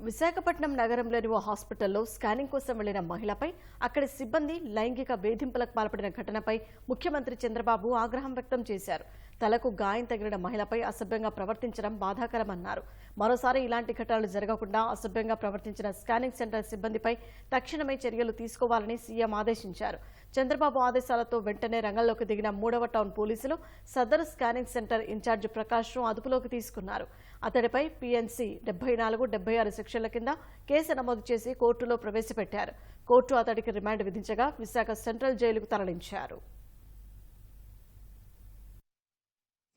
విశాఖపట్నం నగరంలోని ఓ హాస్పిటల్లో స్కానింగ్ కోసం వెళ్ళిన మహిళపై అక్కడి సిబ్బంది లైంగిక వేధింపులకు పాల్పడిన ఘటనపై ముఖ్యమంత్రి చంద్రబాబు ఆగ్రహం వ్యక్తం చేశారు. తలకు గాయం తగిలిన మహిళపై అసభ్యంగా ప్రవర్తించడం బాధాకరమన్నారు. మరోసారి ఇలాంటి ఘటనలు జరగకుండా అసభ్యంగా ప్రవర్తించిన స్కానింగ్ సెంటర్ సిబ్బందిపై తక్షణమే చర్యలు తీసుకోవాలని సీఎం ఆదేశించారు. చంద్రబాబు ఆదేశాలతో వెంటనే రంగంలోకి దిగిన మూడవ టౌన్ పోలీసులు సదరు స్కానింగ్ సెంటర్ ఇన్ఛార్జ్ ప్రకాష్ను అదుపులోకి తీసుకున్నారు. అతడిపై పీఎన్సీ డెబ్బై నాలుగు డెబ్బై ఆరు సెక్షన్ల కింద కేసు నమోదు చేసి కోర్టులో ప్రవేశపెట్టారు. కోర్టు అతడికి రిమాండ్ విధించగా విశాఖ సెంట్రల్ జైలుకు తరలించారు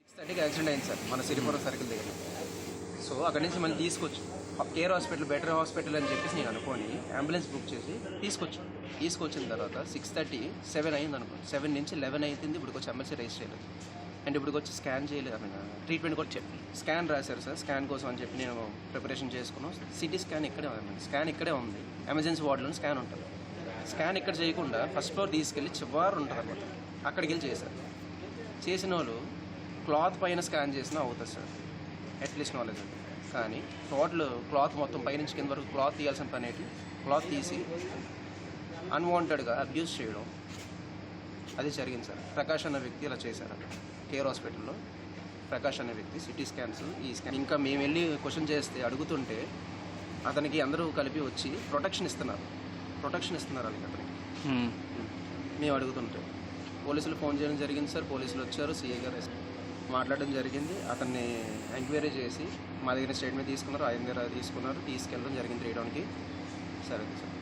సిక్స్ థర్టీకి యాక్సిడెంట్ అయింది సార్ మన సిరిపురం సర్కిల్ దగ్గర. సో అక్కడి నుంచి మళ్ళీ తీసుకొచ్చు. కేర్ హాస్పిటల్ బెటర్ హాస్పిటల్ అని చెప్పేసి నేను అనుకోని అంబులెన్స్ బుక్ చేసి తీసుకొచ్చు. తీసుకొచ్చిన తర్వాత సిక్స్ థర్టీ సెవెన్ అయింది అనుకో సెవెన్ నుంచి లెవెన్ అవుతుంది ఇప్పుడు వచ్చి ఎమ్మెల్సీ రిజిస్టర్ చేయలేదు. అండ్ ఇప్పుడు వచ్చి స్కాన్ చేయలేదు ఐ మీన్ ట్రీట్మెంట్ కూడా చెప్పి. స్కాన్ రాశారు సార్ స్కాన్ కోసం అని చెప్పి నేను ప్రిపరేషన్ చేసుకున్నాను సిటీ స్కాన్ ఇక్కడే ఉంది స్కాన్ ఇక్కడే ఉంది. ఎమర్జెన్సీ వార్డులో స్కాన్ ఉంటుంది. స్కాన్ ఇక్కడ చేయకుండా ఫస్ట్ ఫ్లోర్ తీసుకెళ్ళి చివరి ఉంటుంది అనమాట అక్కడికి వెళ్ళి చేశారు. చేసిన వాళ్ళు క్లాత్ పైన స్కాన్ చేసినా అవుతుంది సార్. అట్లీస్ట్ నాలెడ్జ్ కానీ టోటల్ క్లాత్ మొత్తం పైనుంచి కింద వరకు క్లాత్ తీయాల్సిన పని ఏంటి? క్లాత్ తీసి అన్వాంటెడ్గా అబ్యూస్ చేయడం. అది జరిగింది సార్. ప్రకాష్ అన్న వ్యక్తి ఇలా చేశారు. అక్కడ కేర్ హాస్పిటల్లో ప్రకాష్ అనే వ్యక్తి సిటీ స్కాన్స్ ఈ స్కాన్. ఇంకా మేము వెళ్ళి క్వశ్చన్ చేస్తే అడుగుతుంటే అతనికి అందరూ కలిపి వచ్చి ప్రొటెక్షన్ ఇస్తున్నారు. ప్రొటెక్షన్ ఇస్తున్నారు వాళ్ళకి అతనికి. మేము అడుగుతుంటే. పోలీసులు ఫోన్ చేయడం జరిగింది సార్. పోలీసులు వచ్చారు. సీఏ గారు మాట్లాడడం జరిగింది. అతన్ని ఎంక్వైరీ చేసి మా దగ్గర స్టేట్మెంట్ తీసుకున్నారు ఆయన దగ్గర తీసుకున్నారు తీసుకెళ్ళడం జరిగింది త్రీ డౌన్కి. సరే సార్.